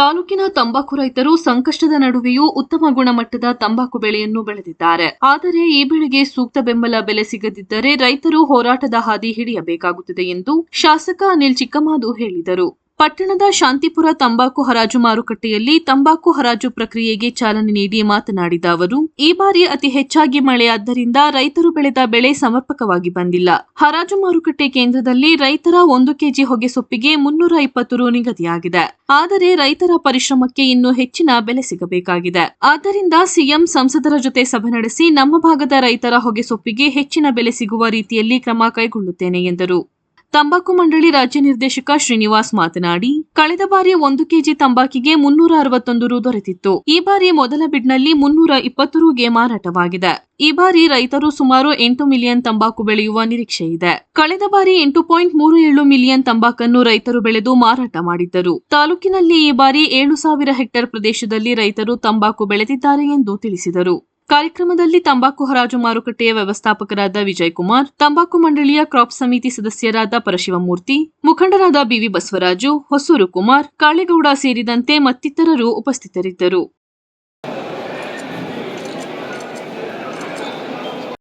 ತಾಲೂಕಿನ ತಂಬಾಕು ರೈತರು ಸಂಕಷ್ಟದ ನಡುವೆಯೂ ಉತ್ತಮ ಗುಣಮಟ್ಟದ ತಂಬಾಕು ಬೆಳೆಯನ್ನು ಬೆಳೆದಿದ್ದಾರೆ. ಆದರೆ ಈ ಬೆಳೆಗೆ ಸೂಕ್ತ ಬೆಂಬಲ ಬೆಲೆ ಸಿಗದಿದ್ದರೆ ರೈತರು ಹೋರಾಟದ ಹಾದಿ ಹಿಡಿಯಬೇಕಾಗುತ್ತದೆ ಎಂದು ಶಾಸಕ ಅನಿಲ್ ಚಿಕ್ಕಮಾದು ಹೇಳಿದರು. ಪಟ್ಟಣದ ಶಾಂತಿಪುರ ತಂಬಾಕು ಹರಾಜು ಮಾರುಕಟ್ಟೆಯಲ್ಲಿ ತಂಬಾಕು ಹರಾಜು ಪ್ರಕ್ರಿಯೆಗೆ ಚಾಲನೆ ನೀಡಿ ಮಾತನಾಡಿದ ಅವರು, ಈ ಬಾರಿ ಅತಿ ಹೆಚ್ಚಾಗಿ ಮಳೆಯಾದ್ದರಿಂದ ರೈತರು ಬೆಳೆದ ಬೆಳೆ ಸಮರ್ಪಕವಾಗಿ ಬಂದಿಲ್ಲ. ಹರಾಜು ಮಾರುಕಟ್ಟೆ ಕೇಂದ್ರದಲ್ಲಿ ರೈತರ ಒಂದು ಕೆಜಿ ಹೊಗೆಸೊಪ್ಪಿಗೆ ಮುನ್ನೂರ ಇಪ್ಪತ್ತು ರು ನಿಗದಿಯಾಗಿದೆ. ಆದರೆ ರೈತರ ಪರಿಶ್ರಮಕ್ಕೆ ಇನ್ನೂ ಹೆಚ್ಚಿನ ಬೆಲೆ ಸಿಗಬೇಕಾಗಿದೆ. ಆದ್ದರಿಂದ ಸಿಎಂ ಸಂಸದರ ಜೊತೆ ಸಭೆ ನಡೆಸಿ ನಮ್ಮ ಭಾಗದ ರೈತರ ಹೊಗೆಸೊಪ್ಪಿಗೆ ಹೆಚ್ಚಿನ ಬೆಲೆ ಸಿಗುವ ರೀತಿಯಲ್ಲಿ ಕ್ರಮ ಕೈಗೊಳ್ಳುತ್ತೇನೆ ಎಂದರು. ತಂಬಾಕು ಮಂಡಳಿ ರಾಜ್ಯ ನಿರ್ದೇಶಕ ಶ್ರೀನಿವಾಸ್ ಮಾತನಾಡಿ, ಕಳೆದ ಬಾರಿ ಒಂದು ಕೆಜಿ ತಂಬಾಕಿಗೆ ಮುನ್ನೂರ ಅರವತ್ತೊಂದು ರು ದೊರೆತಿತ್ತು. ಈ ಬಾರಿ ಮೊದಲ ಬಿಡ್ನಲ್ಲಿ ಮುನ್ನೂರ ಇಪ್ಪತ್ತು ರುಗೆ ಮಾರಾಟವಾಗಿದೆ. ಈ ಬಾರಿ ರೈತರು ಸುಮಾರು ಎಂಟು ಮಿಲಿಯನ್ ತಂಬಾಕು ಬೆಳೆಯುವ ನಿರೀಕ್ಷೆ ಇದೆ. ಕಳೆದ ಬಾರಿ ಎಂಟು ಪಾಯಿಂಟ್ ಮೂರು ಏಳು ಮಿಲಿಯನ್ ತಂಬಾಕನ್ನು ರೈತರು ಬೆಳೆದು ಮಾರಾಟ ಮಾಡಿದ್ದರು. ತಾಲೂಕಿನಲ್ಲಿ ಈ ಬಾರಿ ಏಳು ಸಾವಿರ ಹೆಕ್ಟೇರ್ ಪ್ರದೇಶದಲ್ಲಿ ರೈತರು ತಂಬಾಕು ಬೆಳೆದಿದ್ದಾರೆ ಎಂದು ತಿಳಿಸಿದರು. ಕಾರ್ಯಕ್ರಮದಲ್ಲಿ ತಂಬಾಕು ಹರಾಜು ಮಾರುಕಟ್ಟೆಯ ವ್ಯವಸ್ಥಾಪಕರಾದ ವಿಜಯ್ ಕುಮಾರ್ ತಂಬಾಕು ಮಂಡಳಿಯ ಕ್ರಾಪ್ ಸಮಿತಿ ಸದಸ್ಯರಾದ ಪರಶಿವಮೂರ್ತಿ, ಮುಖಂಡರಾದ ಬಿವಿ ಬಸವರಾಜು, ಹೊಸೂರು ಕುಮಾರ್, ಕಾಳೇಗೌಡ ಸೇರಿದಂತೆ ಮತ್ತಿತರರು ಉಪಸ್ಥಿತರಿದ್ದರು.